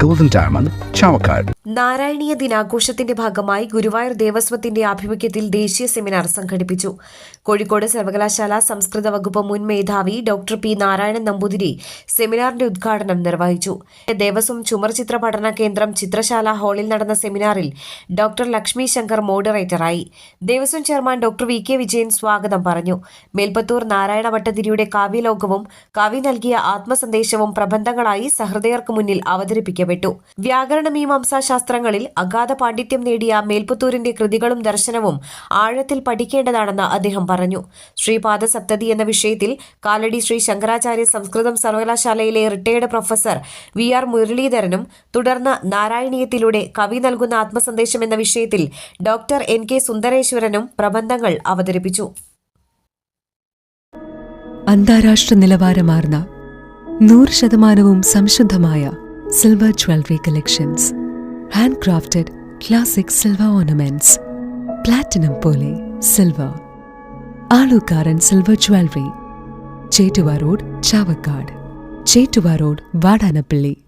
golden diamond Chavakkad. നാരായണീയ ദിനാഘോഷത്തിന്റെ ഭാഗമായി ഗുരുവായൂർ ദേവസ്വത്തിന്റെ ആഭിമുഖ്യത്തിൽ ദേശീയ സെമിനാർ സംഘടിപ്പിച്ചു. കോഴിക്കോട് സർവകലാശാല സംസ്കൃത വകുപ്പ് മുൻ മേധാവി ഡോക്ടർ പി. നാരായണൻ നമ്പൂതിരി സെമിനാറിന്റെ ഉദ്ഘാടനം നിർവഹിച്ചു. ദേവസ്വം ചുമർചിത്ര പഠന കേന്ദ്രം ചിത്രശാല ഹാളിൽ നടന്ന സെമിനാറിൽ doctor Lakshmi Shankar മോഡറേറ്ററായി. Devaswom chairman doctor V. K. Vijayan സ്വാഗതം പറഞ്ഞു. മേൽപ്പത്തൂർ നാരായണ ഭട്ടതിരിയുടെ കാവ്യലോകവും കവി നൽകിയ ആത്മസന്ദേശവും പ്രബന്ധങ്ങളായി സഹൃദയർക്ക് മുന്നിൽ അവതരിപ്പിക്കപ്പെട്ടു വ്യാകരണ മീമാംസാ ശാസ്ത്രങ്ങളിൽ അഗാധ പാണ്ഡിത്യം നേടിയ മേൽപുത്തൂരിന്റെ കൃതികളും ദർശനവും ആഴത്തിൽ പഠിക്കേണ്ടതാണെന്ന് അദ്ദേഹം പറഞ്ഞു. ശ്രീപാദ സപ്തതി എന്ന വിഷയത്തിൽ കാലടി ശ്രീ ശങ്കരാചാര്യ സംസ്കൃതം സർവകലാശാലയിലെ റിട്ടയർഡ് പ്രൊഫസർ വി ആർ മുരളീധരനും തുടർന്ന് നാരായണീയത്തിലൂടെ കവി നൽകുന്ന ആത്മസന്ദേശം എന്ന വിഷയത്തിൽ ഡോക്ടർ എൻ കെ സുന്ദരേശ്വരനും പ്രബന്ധങ്ങൾ അവതരിപ്പിച്ചു. അന്താരാഷ്ട്ര നിലവാരമാർന്ന നൂറ് ശതമാനവും സംശുദ്ധമായ silver jewelry collections, handcrafted classic silver ornaments, platinum poli, silver, Alukaran silver jewelry, Chetuva Road, Chavakkad, Chetuva Road, Vadanapalli.